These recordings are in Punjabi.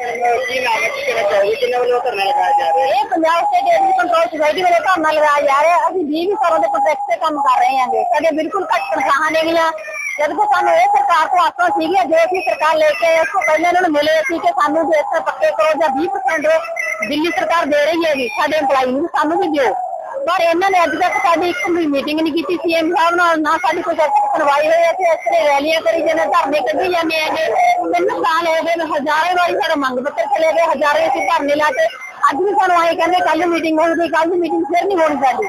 ਇਹਨਾਂ ਵੱਲੋਂ ਧਰਨਾ ਲਗਾਇਆ ਜਾ ਰਿਹਾ ਹੈ? ਇਹ Punjab state agency control society ਵੱਲੋਂ ਧਰਨਾ ਲਗਾਇਆ ਜਾ ਰਿਹਾ ਅਸੀਂ 20 ਸਾਲਾਂ ਦੇ ਕੰਟਰੈਕਟ ਤੇ ਕੰਮ ਕਰ ਰਹੇ ਹਾਂਗੇ। ਸਾਡੇ ਬਿਲਕੁਲ ਘੱਟ ਤਨਖਾਹਾਂ ਨੇਗੀਆਂ ਜਦ ਕਿ ਸਾਨੂੰ ਇਹ ਸਰਕਾਰ ਤੋਂ ਆਸਾਂ ਸੀਗੀਆਂ, ਜੇ ਅਸੀਂ ਸਰਕਾਰ ਲੈ ਕੇ ਆਏ, ਉਸ ਤੋਂ ਪਹਿਲਾਂ ਇਹਨਾਂ ਨੂੰ ਮਿਲੇ ਸੀ ਕਿ ਸਾਨੂੰ ਜੇ ਇਸ ਪੱਕੇ ਕਰੋ ਜਾਂ 20% ਦਿੱਲੀ ਸਰਕਾਰ ਦੇ ਰਹੀ ਹੈਗੀ, ਸਾਡੇ EMPLOYE ਨੂੰ ਸਾਨੂੰ ਵੀ ਦਿਓ। ਪਰ ਇਹਨਾਂ ਨੇ ਅੱਜ ਤੱਕ ਸਾਡੀ ਇੱਕ ਵੀ ਮੀਟਿੰਗ ਨਹੀਂ ਕੀਤੀ ਸੀਐਮ ਸਾਹਿਬ ਨਾਲ ਨਾ ਸਾਡੀ ਕੋਈ ਅੱਜ ਤੱਕ ਸੁਣਵਾਈ ਹੋਈ ਅਸੀਂ ਇਸ ਤਰ੍ਹਾਂ ਰੈਲੀਆਂ ਕਰੀ ਜਾਂਦੇ, ਧਰਨੇ ਕੱਢੀ ਜਾਂਦੇ ਹੈਗੇ। ਤਿੰਨ ਸਾਲ ਹੋ ਗਏ, ਹਜ਼ਾਰਾਂ ਵਾਰੀ ਸਾਡਾ ਮੰਗ ਪੱਤਰ ਚਲੇ ਗਏ, ਹਜ਼ਾਰਾਂ ਅਸੀਂ ਧਰਨੇ ਲਾ ਕੇ। ਅੱਜ ਵੀ ਸਾਨੂੰ ਆਏ ਕਹਿੰਦੇ ਕੱਲ ਮੀਟਿੰਗ ਹੋਊਗੀ ਕੱਲ ਦੀ ਮੀਟਿੰਗ ਫਿਰ ਨਹੀਂ ਹੋਣੀ ਸਾਡੀ।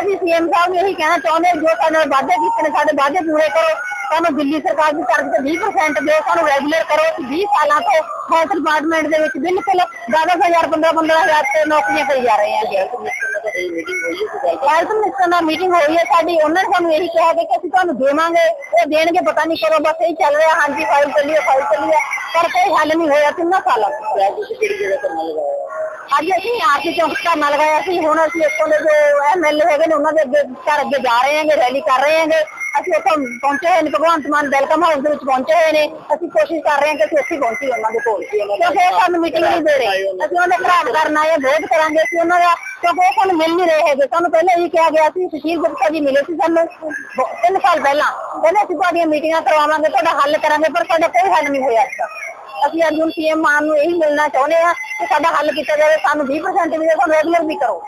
ਅਸੀਂ ਸੀਐਮ ਸਾਹਿਬ ਨੂੰ ਇਹੀ ਕਹਿਣਾ ਚਾਹੁੰਦੇ ਜੋ ਸਾਡੇ ਨਾਲ ਵਾਅਦੇ ਕੀਤੇ ਨੇ, ਸਾਡੇ ਵਾਅਦੇ ਪੂਰੇ ਕਰੋ। ਸਾਨੂੰ ਦਿੱਲੀ ਸਰਕਾਰ ਦੀ ਤਰਫ ਤੋਂ 20% ਦਿਓ, ਸਾਨੂੰ ਰੈਗੂਲਰ ਕਰੋ। ਕਿ 20 ਸਾਲਾਂ ਤੋਂ ਹੈਲਥ ਡਿਪਾਰਟਮੈਂਟ ਦੇ ਵਿੱਚ ਬਿਲਕੁਲ 10000 15 15000 ਤੇ ਨੌਕਰੀਆਂ ਕਰੀ ਜਾ ਰਹੇ ਹੈਗੇ। ਇਹ ਮੀਟਿੰਗ ਹੋਈ ਹੈ ਕੋਈ ਹੈਲਥ ਮਿਨਿਸਟਰ ਨਾਲ ਮੀਟਿੰਗ ਹੋਈ ਹੈ ਸਾਡੀ ਉਹਨਾਂ ਨੇ ਸਾਨੂੰ ਇਹੀ ਕਿਹਾ ਕਿ ਅਸੀਂ ਤੁਹਾਨੂੰ ਦੇਵਾਂਗੇ ਉਹ ਦੇਣਗੇ ਪਤਾ ਨਹੀਂ ਕਦੋਂ ਬਸ ਇਹੀ ਚੱਲ ਰਿਹਾ ਹਾਂਜੀ ਫਾਈਲ ਚੱਲੀ ਹੈ ਫਾਈਲ ਚੱਲੀ ਹੈ ਪਰ ਕੋਈ ਹੱਲ ਨਹੀਂ ਹੋਇਆ ਤਿੰਨਾਂ ਸਾਲਾਂ ਤੋਂ ਤੇ ਤੁਸੀਂ ਕਿਹੜੀ ਜਗ੍ਹਾ ਧਰਨਾ ਲਗਾਇਆ? ਹੈ ਅੱਜ ਅਸੀਂ ਆਰਤੀ ਚੌਂਕ ਧਰਨਾ ਲਗਾਇਆ ਸੀ ਹੁਣ ਅਸੀਂ ਇੱਥੋਂ ਦੇ ਜੋ ਐਮਐਲਏ ਹੈਗੇ ਨੇ ਉਹਨਾਂ ਦੇ ਅੱਗੇ ਘਰ ਅੱਗੇ ਜਾ ਰਹੇ ਹਾਂਗੇ ਰੈਲੀ ਕਰ ਰਹੇ ਹਾਂਗੇ ਅਸੀਂ ਉੱਥੋਂ ਪਹੁੰਚੇ ਹੋਏ ਨੇ ਭਗਵੰਤ ਮਾਨ ਵੈਲਕਮ ਹਾਊਸ ਦੇ ਵਿੱਚ ਪਹੁੰਚੇ ਹੋਏ ਨੇ ਅਸੀਂ ਕੋਸ਼ਿਸ਼ ਕਰ ਰਹੇ ਹਾਂ ਕਿ ਅਸੀਂ ਉੱਥੇ ਪਹੁੰਚੀਏ ਉਹਨਾਂ ਦੇ ਕੋਲ। ਕਿਉਂਕਿ ਇਹ ਸਾਨੂੰ ਮੀਟਿੰਗ ਨਹੀਂ ਦੇ ਰਹੇ। ਅਸੀਂ ਉਹਨਾਂ ਦੇ ਘਰਾਟ ਕਰਨ ਆਏ ਵਿਰੋਧ ਕਰਾਂਗੇ ਅਸੀਂ ਉਹਨਾਂ ਦਾ ਕਿਉਂਕਿ ਉਹ ਸਾਨੂੰ ਮਿਲ ਨਹੀਂ ਰਹੇ ਹੈਗੇ। ਸਾਨੂੰ ਪਹਿਲਾਂ ਇਹ ਕਿਹਾ ਗਿਆ ਸੀ ਸੁਸ਼ੀਲ ਗੁਪਤਾ ਜੀ ਮਿਲੇ ਸੀ ਸਾਨੂੰ ਬ- ਤਿੰਨ ਸਾਲ ਪਹਿਲਾਂ। ਕਹਿੰਦੇ ਅਸੀਂ ਤੁਹਾਡੀਆਂ ਮੀਟਿੰਗਾਂ ਕਰਵਾਵਾਂਗੇ, ਤੁਹਾਡਾ ਹੱਲ ਕਰਾਂਗੇ, ਪਰ ਸਾਡਾ ਕੋਈ ਹੱਲ ਨਹੀਂ ਹੋਇਆ ਅੱਜ ਅਸੀਂ ਅੱਜ ਹੁਣ ਸੀਐਮ ਮਾਨ ਨੂੰ ਇਹੀ ਮਿਲਣਾ ਚਾਹੁੰਦੇ ਆ ਕਿ ਸਾਡਾ ਹੱਲ ਕੀਤਾ ਜਾਵੇ, ਸਾਨੂੰ 20% ਵੀ ਦਿਓ ਸਾਨੂੰ ਰੈਗੂਲਰ ਵੀ ਕਰੋ।